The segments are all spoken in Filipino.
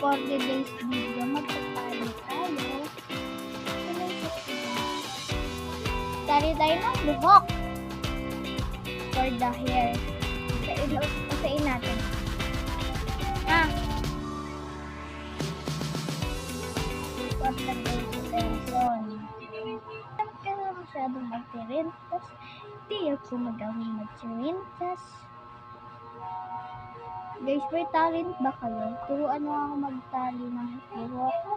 for today's video, magpapalo tayo. Tali tayo ng buhok for the hair. Usain natin. Ah. For lesson. Bakit ka na masyadong magtirintas? Di ako magawin magtirintas. Guys, may talent ba kayo? Turuan mo ako magtali ng buhok.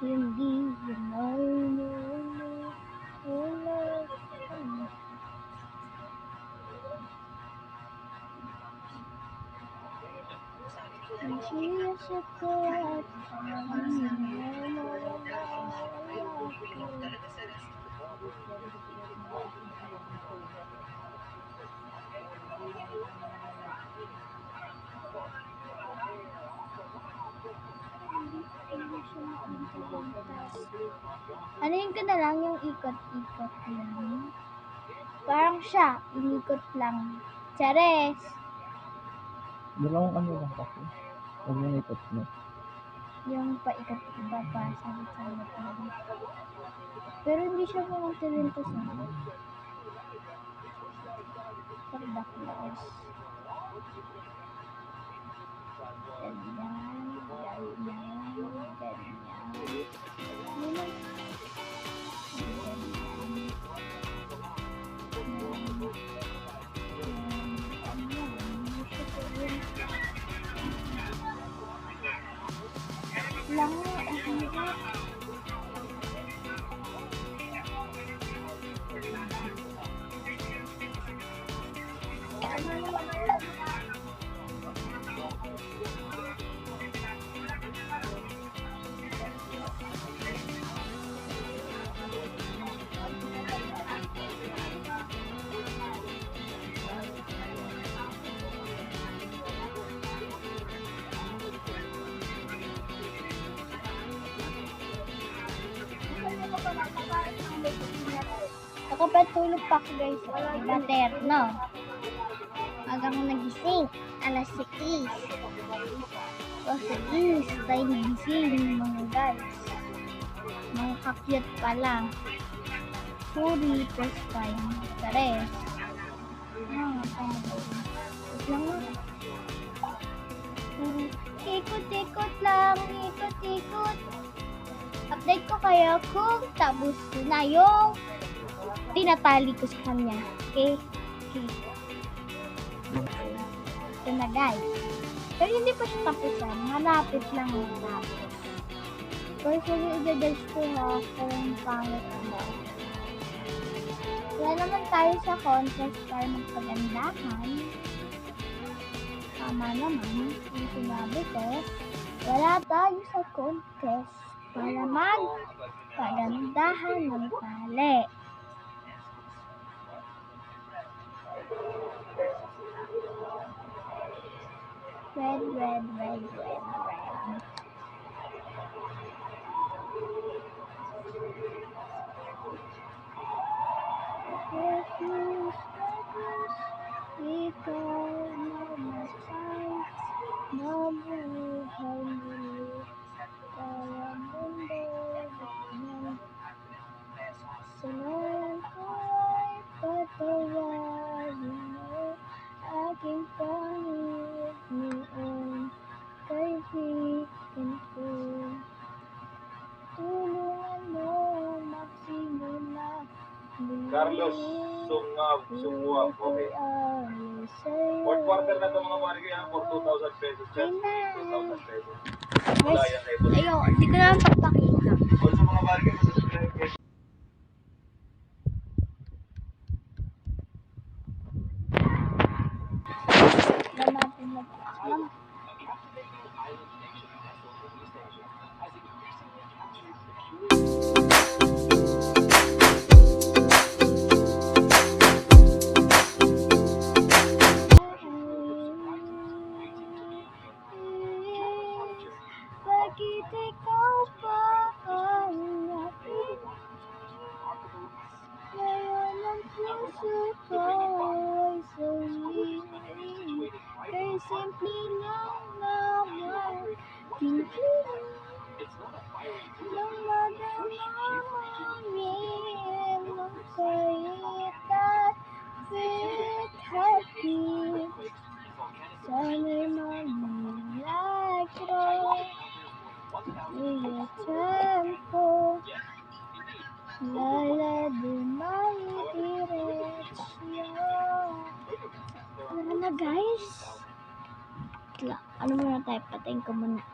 Hindi yun ay wala, wala. Siya sa at Ano yung ka na lang yung ikot-ikot lang? Parang siya, inikot lang. Chares! Dalawang ano lang kasi. Huwag mo ikot mo. Yung paikot iba pa sa sama Pero hindi siya mukhang talento sa akin. Pagdaklas. Ganyan, ganyan, Nakapatulog pa ako guys elevator, no? Aga ko nagising, alas 6. Alas 6, tayo nagising mga guys. Mga kakyat pa lang. Sorry, first time. Tares. Ah, tayo. Lang. Ikot-ikot lang, ikot-ikot. Update ko kayo kung tapos na yung tinatali ko sa kanya. Okay? Okay. Ito na guys. Pero hindi pa siya tapos yan. Malapit lang yung tapos. Pero sige, i-judge ko ha kung pangit ano. Wala naman tayo sa contest para magpagandahan. Tama naman yung sinabi ko. Wala tayo sa contest para magpagandahan ng tali. Red, red, red, red. Carlos Sungab, Sungwab, okay. Fourth quarter na ito mga pare kaya for 2,000 pesos. Just 2,000 pesos. Wala yan kayo. Ayun, hindi ko naman papakita. Also mga pare kaya subscribe kayo. Lamapin na Sana'y mamilagro Iyatan ko Lala di may diretsyon Ano na guys? Ano muna tayo? Patayin ko muna.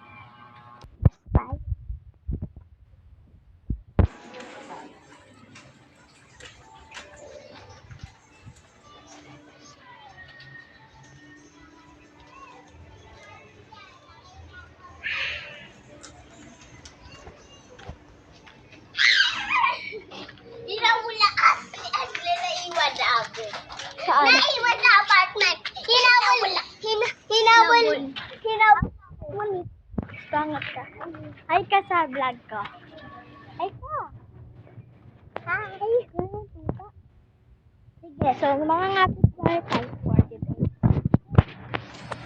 Sa vlog ko. Hi ka. Hi. Sige, so mga ngapit tayo tayo for today.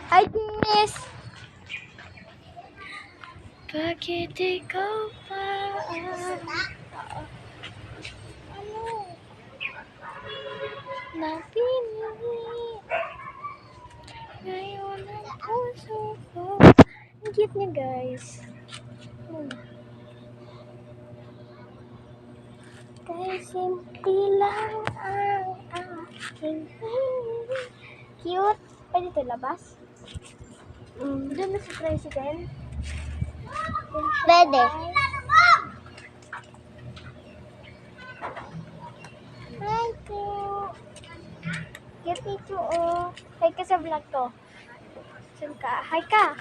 Hi, Kiss! Bakit ikaw pa? Ano? Napili. Ngayon ang puso ko. Ang cute niya, guys. Hmm. Kaya simple lang ang aking hiling. Cute. Pwede ito labas? Mm, doon na si President. Pwede. Hi, po. Cute ito, oh. Hi ka sa vlog ko. Saan ka? Hi ka.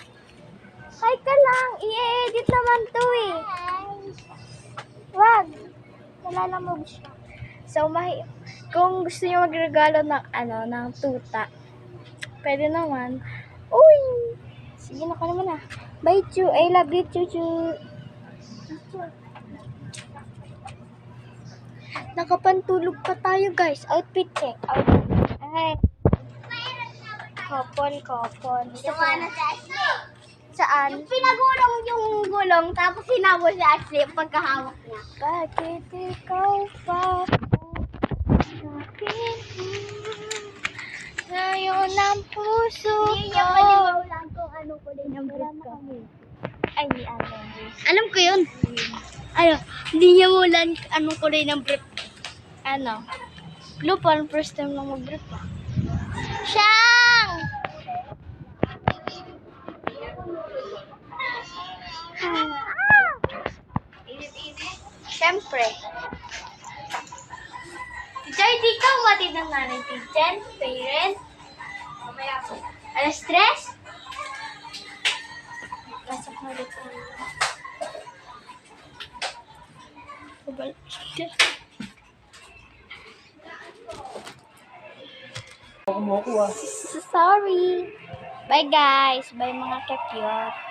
Hi ka lang. I-edit naman to eh. Wag. Nalalamog siya. So, mahi kung gusto niyo magregalo ng ano, ng tuta, pwede naman. Uy! Sige na ka naman ah. Bye, Chu. I love you, Chu, Chu. Nakapantulog pa tayo, guys. Outfit check. Outfit. Ay. Kopon, kopon. Ashley. Saan? Yung pinagulong yung gulong, tapos hinawul si Ashley pagkahawak niya. Bakit ikaw pa Ngayon ang puso ko niya paniwalaan kung ano ko din ang na kami. Ay, ni Alan. Alam ko yun. Ano? Hindi niya mulan ano ko rin ang brief. Ano? Blue, parang first time lang mag-brief ah. Siyang! Siyempre. Teacher, di ka umatid ng nanay, teacher, parent. Alas stress? Pasok na ulit ako. Kabal. Mo ako ah. Sorry. Bye guys. Bye mga ka-cute.